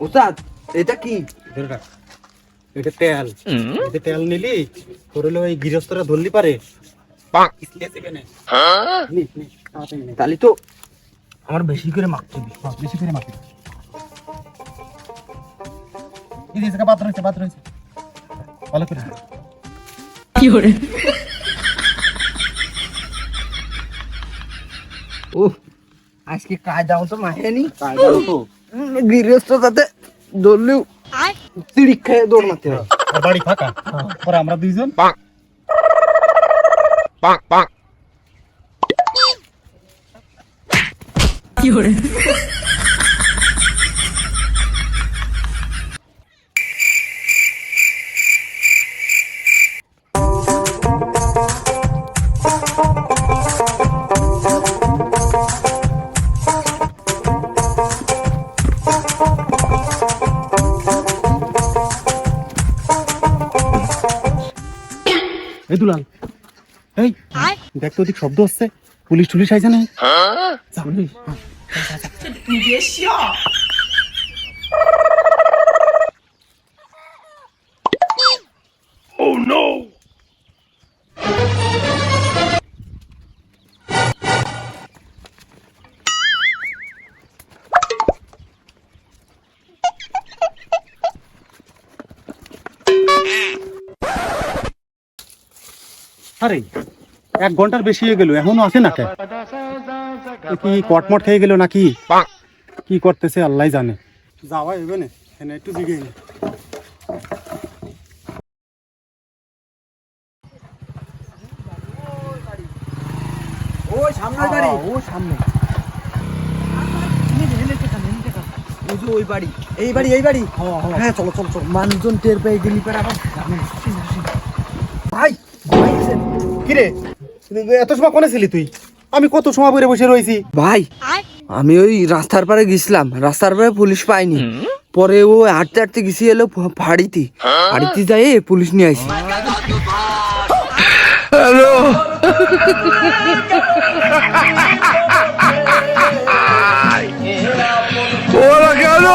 ওস্তাদ এটা কি। এটা তেল। এটা তেল নিলি তোর হলো ওই গৃহস্থরা ধরলি পারে। নে। নি, নি, তাড়াতাড়ি তাহলে তো আমার বেশি করে মাখতে হবে হ্যাঁ, বেশি করে মাপি এই যে জায়গা পাত্র হয়েছে পাত্র হয়েছে। ভালো করে দে। ও আজকে কায়দা মতো মাখেনি তাই বলো তো। গৃহস্থ তাতে ধরলেও তিড়ি খেয়ে দৌড় মারতে হয় আর বাড়ি ফাঁকা পরে আমরা দুইজন এই দুলাল এই দেখ তো ওদিক শব্দ হচ্ছে পুলিশ টুলিশ আইছে না যা, হ্যাঁ। আরে এক ঘণ্টার বেশি হয়ে গেল এখনও আসে না কি? কটমট খেয়ে গেল নাকি? কি করতেছে আল্লাহ জানে। যাওয়া হবে না একটু জিগে ওই সামনে। বাড়ি ও সামনে ওই বাড়ি। এই বাড়ি এই বাড়ি? হ্যাঁ চলো চলো চলো। মানুষজন টের পেয়ে গেলি পরে আবার। এত সময় কোনেছিলি তুই? আমি কত সময় পরে বসে রয়েছি? ভাই আমি ওই রাস্তার পারে গেছিলাম। রাস্তার পারে পুলিশ পাইনি। পরে ও হাঁটতে হাঁটতে গেছি এলো ফাড়িতে। ফাড়িতে যাই পুলিশ নিয়ে আসি হ্যালো। ওরা কেন?